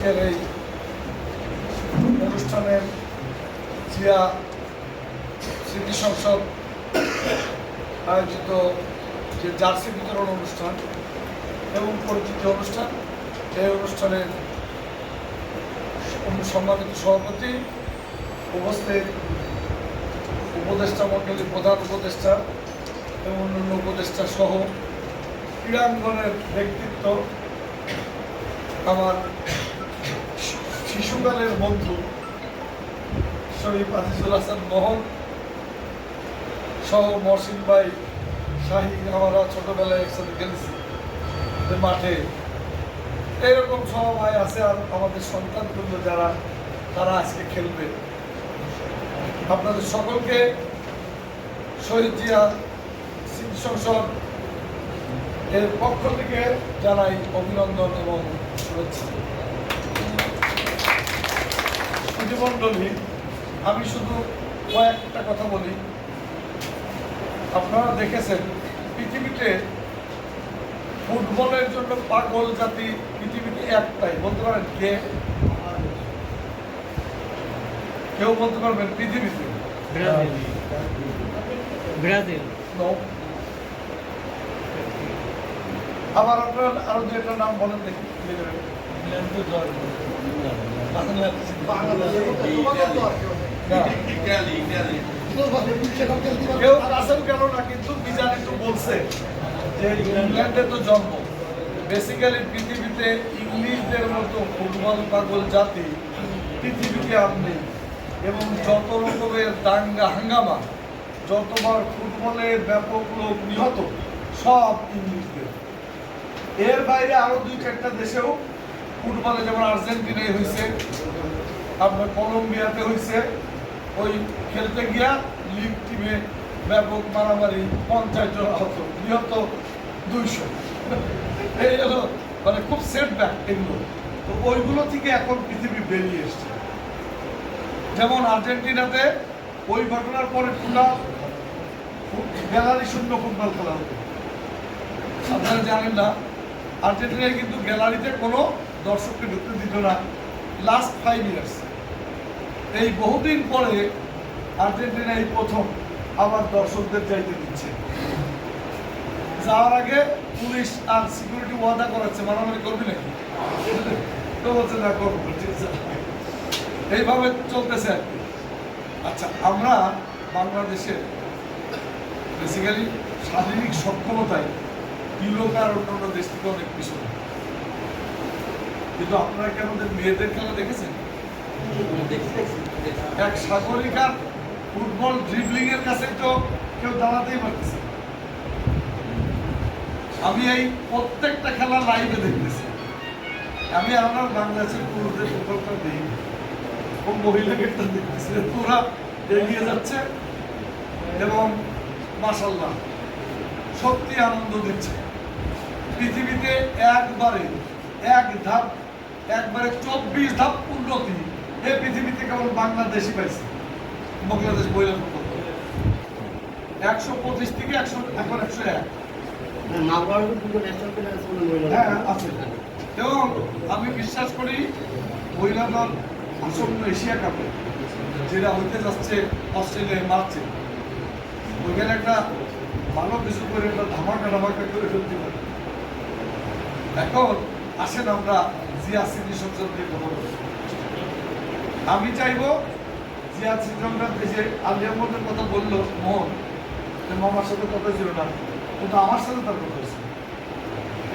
এই অনুষ্ঠানের জিয়া স্মৃতি সংসদ আয়োজিত যে জার্সি বিতরণ অনুষ্ঠান এবং পরিচিত অনুষ্ঠান, এই অনুষ্ঠানের সম্মানিত সভাপতি উপস্থিত উপদেষ্টা মণ্ডলী প্রধান উপদেষ্টা এবং অন্যান্য উপদেষ্টা সহ ক্রীড়াঙ্গনের ব্যক্তিত্ব আমার শিশুকালের বন্ধু শরীফ আজিজুল হাসান মোহন সহ মহসিন ভাই, শাহী, আমরা ছোটবেলায় একসাথে খেলেছি। মাঠে এরকম সব ভাই আছে আর আমাদের সন্তানগুলো যারা, তারা আজকে খেলবে। আপনাদের সকলকে শহীদ জিয়া সংসদ এর পক্ষ থেকে জানাই অভিনন্দন এবং শুভেচ্ছা। প্রতিমণ্ডলী আমি শুধু কয়েকটা কথা বলি। আপনারা দেখেছেন পৃথিবীতে ফুটবলের জন্য পাগল জাতি পৃথিবীতে একটাই বলতে পারেন কে? কেউ বলতে পারবেন পৃথিবীতে. আবার আপনার আরও দু একটা নাম বলেন দেখি। ইংল্যান্ডে তো জন্ম বেসিক্যালি পৃথিবীতে ইংলিশদের মতো জাতি পৃথিবীতে আর নেই এবং যত রকমের দাঙ্গা হাঙ্গামা যতবার ফুটবলে ব্যাপক লোক নিহত সব ইংলিশদের এর বাইরে আরও দুই চারটা দেশেও ফুটবলে যেমন আর্জেন্টিনায় হয়েছে আপনার কলম্বিয়াতে হয়েছে ওই খেলতে গিয়া লিগ টিমে ব্যাপক মারামারি পঞ্চাশ জন আহত, নিহত দুইশো। এই হলো মানে খুব সেটব্যাক এগুলো। তো ওইগুলো থেকে এখন পৃথিবী বেরিয়ে এসছে। যেমন আর্জেন্টিনাতে ওই ঘটনার পরে পুরা গ্যালারি শূন্য ফুটবল খেলা হতো। আপনারা জানেন না, আর্জেন্টিনায় কিন্তু গ্যালারিতে কোনো দর্শককে ঢুকতে দিত না। লাস্ট ফাইভ ইয়ার্স এই বহুদিন পরে আর্জেন্টিনা এই প্রথম আবার দর্শকদের যাইতে দিচ্ছে। যাওয়ার আগে পুলিশ আর সিকিউরিটি ওয়াদা করাচ্ছে মারামারি করবি নাকি? তো বলছে, না, করব ঠিক আছে। এইভাবে চলতেছে আর আচ্ছা আমরা বাংলাদেশে বেসিক্যালি শারীরিক সক্ষমতায় ইউরোপ আর অন্যান্য দেশ থেকে অনেক পিছনে। কিন্তু আপনারা কি আমাদের মেয়েদের খেলা দেখেছেন? এক সাগরিকার ফুটবল ড্রিবলিং এর কাছে তো কেউ দাঁড়াতেই পারতেছে আমি এই প্রত্যেকটা খেলা লাইভে দেখতেছি। আমি আমার বাংলাদেশের পুরুষদের ফুটবলটা দিই ও মহিলাকে একটা দেখতেছি পুরা এগিয়ে যাচ্ছে এবং মাসাল্লাহ সত্যি আনন্দ দিচ্ছে। পৃথিবীতে একবারে এক ধাপ একবারে চব্বিশ ধাপ উন্নতি এই পৃথিবীতে কেবল বাংলাদেশই পাইছে। বাংলাদেশ মহিলা একশো পঁচিশ থেকে একশো এখন একশো এক। হ্যাঁ আছে এবং আমি বিশ্বাস করি মহিলা দল আসন্ন এশিয়া কাপে যেটা হইতে যাচ্ছে অস্ট্রেলিয়ায় মারছে ওইখানে একটা ভালো কিছু করে একটা ধামাকা ধামাকা করে ফেলতে পারে। এখন আসেন আমরা কথা আমি চাইব জিয়া স্মৃতি সংসদ এই যে আলিয়া মোহাম্মদের কথা বলল মোহন মামার সাথে কথা ছিল না, কিন্তু আমার সাথে তার কথা হয়েছে।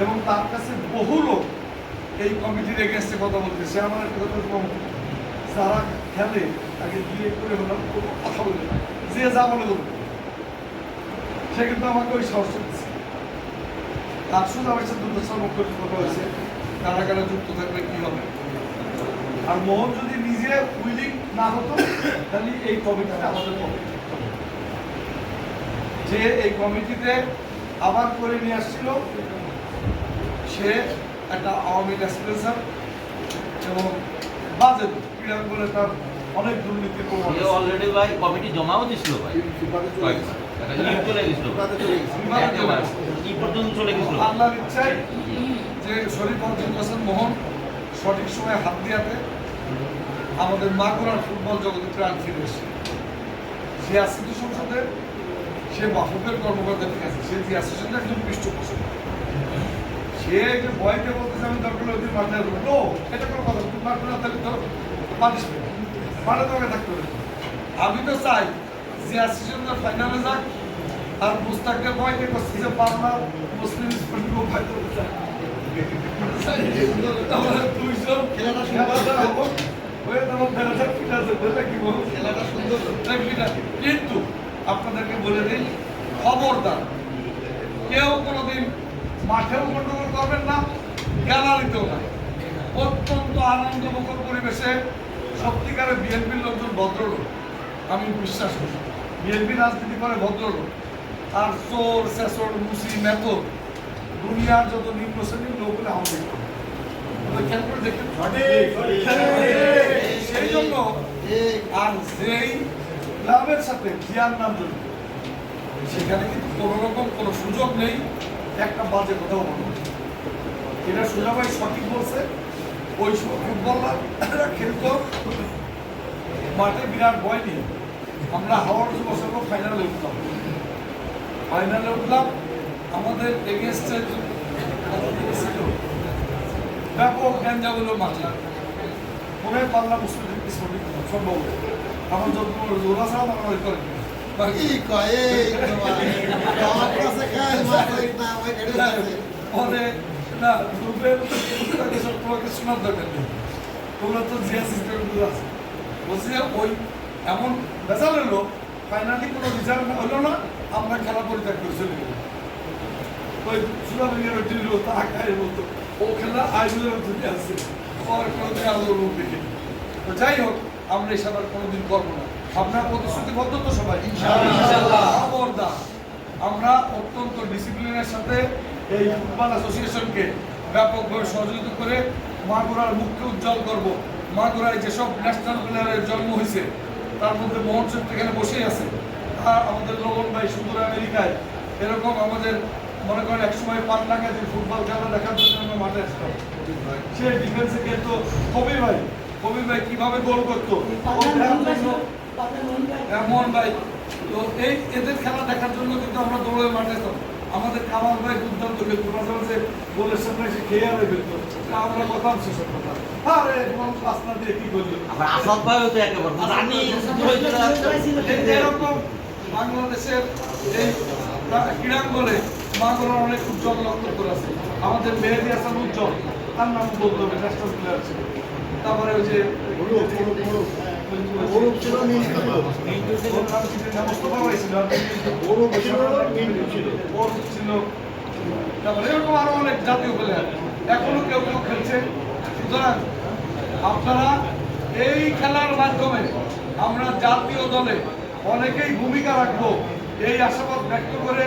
এবং তার কাছে বহু লোক এই কমিটির এগেনস্টে কথা বলতেছে। আমার একটা কথা যারা খেলে, তাকে বিয়ে করে হলাম কোনো কথা বলে না। যে যা বলে বলবে সে কিন্তু আমাকে ওই সাহস দিচ্ছে। তার শুধু আমার সাথে দুটো সামগ্রিক কথা হয়েছে। কারা কারা যুক্ত থাকলে কি হবে আর মোহন যদি নিজে উইলিং না হতো তাহলে এই কমিটিটা আমাদের না। যে এই কমিটিতে আবার করে নিয়ে আসছিল সে একটা আওয়ামী অ্যাসপিরেশন এবং বাজে লোক। ক্রীড়াঙ্গনে তার অনেক আছে। অলরেডি ভাই কমিটি জমাও দিছিল ভাই একটা চলে গেছিল পর্যন্ত চলে গেছিল আল্লাহর ইচ্ছায় যে শরীফ মহসিন হাসান মোহন সঠিক সময়ে হাত দিয়াতে আমাদের মা মাগুরার ফুটবল জগতে প্রাণ ফিরে এসেছে। সে আসিত সংসদে, সে মাহবুবের কর্মকর্তা ঠিক আছে, সে অ্যাসোসিয়েশনের একজন পৃষ্ঠপোষক সে যে ভয়কে বলতেছে, আমি দরকার ওদের মাঠে নো, এটা কোনো কথা তুমি মাঠে না থাকলে তো পানিস মাঠে তোমাকে থাকতে হবে আমি তো চাই যে অ্যাসোসিয়েশনের ফাইনালে যাক আর মুস্তাককে ভয়কে করছে যে বাংলা মুসলিম স্কুলকে ভয় করতে হয়ে। কিন্তু আপনাদেরকে বলে দিই খবরদার কেউ কোনোদিন মাঠেও গন্ডগোল করবেন না গ্যালারিতেও না অত্যন্ত আনন্দমুখর পরিবেশে সত্যিকারের বিএনপির লোকজন ভদ্রলোক আমি বিশ্বাস করি বিএনপি রাজনীতি করে ভদ্রলোক আর চোর শেষর মুসি মেথর দুনিয়ার যত নিম্ন শ্রেণির লোকগুলো আমাদের খেয়াল করে দেখেন সেই জন্য। আর যেই সাথে নাম জড়িত সেখানে কিন্তু কোনো রকম কোনো সুযোগ নেই একটা বাজে কথাও বলব না। এটা সোজা ভাই সঠিক বলছে ওই ফুটবলাররা খেলতো মাঠে বিরাট ভয় নিয়ে আমরা হাওয়ার বছর ফাইনালে উঠলাম ফাইনালে উঠলাম আমাদের ছিল। ব্যাপক গ্যাঞ্জা হলো মাঠে মনে পাল্লা মুসলিম ইসলামিক সম্ভব আমার জোরা ছাড়া করে কি কয় এই তোমার আমার কাছে খায় মাথায় না আমার গাড়ি আছে পরে না গ্রুপের তোমাকে শোনার দরকার নেই। তোমরা তো জিয়া আছে। বলছি যে ওই এমন বেজাল হলো ফাইনালি কোনো রেজাল্ট হলো না আমরা খেলা পরিত্যাগ করে চলে গেলাম। ওই আইজুলের মধ্যে আছে কোনোদিন তো যাই হোক আমরা এসব আর কোনোদিন করব না আপনার প্রতিশ্রুতিবদ্ধ তো সবাই ইনশাআল্লাহ। খবরদার আমরা অত্যন্ত ডিসিপ্লিনের সাথে এই ফুটবল অ্যাসোসিয়েশনকে ব্যাপকভাবে সহযোগিতা করে মাগুরার মুখকে উজ্জ্বল করব মাগুরায় যেসব ন্যাশনাল প্লেয়ারের জন্ম হয়েছে তার মধ্যে মোহন সেন এখানে বসেই আছে আর আমাদের লবণ ভাই সুন্দর আমেরিকায় এরকম আমাদের মনে করেন একসময় পান্নাকে যে ফুটবল খেলা দেখার জন্য আমরা মাঠে আসতাম। সে ডিফেন্সে খেলতো কবি ভাই। কবি ভাই কীভাবে গোল করতো? জন্য এমন ভাই। তো এই এদের খেলা দেখার জন্য কিন্তু আমরা দৌড়ে মাঠে যেতাম আমাদের কামাল ভাই দুর্দান্ত খেলতো মাঝে মাঝে গোলের সামনে এসে খেয়ে আরে ফেলতো। তা আমরা কথা সেসব কথা আরে তোমার দিয়ে কি করল? আসাদ ভাইও তো একেবারে এরকম বাংলাদেশের এই ক্রীড়াঙ্গনে মাগুরার অনেক উজ্জ্বল নক্ষত্র আছে। আমাদের মেহেদি হাসান উজ্জ্বল। তার নাম বলতে হবে ন্যাশনাল প্লেয়ার ছিল। তারপরে ওই যে তারপরে এরকম আরও অনেক জাতীয় প্লেয়ার এখনও কেউ কেউ খেলছে। সুতরাং আপনারা এই খেলার মাধ্যমে আমরা জাতীয় দলে অনেকেই ভূমিকা রাখব। এই আশাবাদ ব্যক্ত করে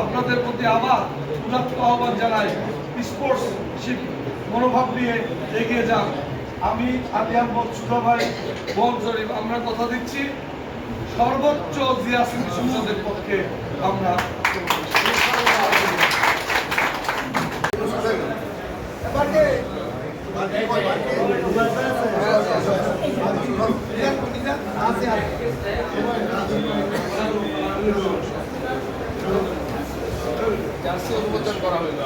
আপনাদের প্রতি আবার উদাত্ত আহ্বান জানাই। স্পোর্টসশিপ মনোভাব নিয়ে এগিয়ে যান। আমি আলী আহমদ সুধা ভাই, বোন শরীফ আমরা কথা দিচ্ছি। সর্বোচ্চ জিয়া স্মৃতি পক্ষে আমরা আছে আছে অনুমোদন করা হইল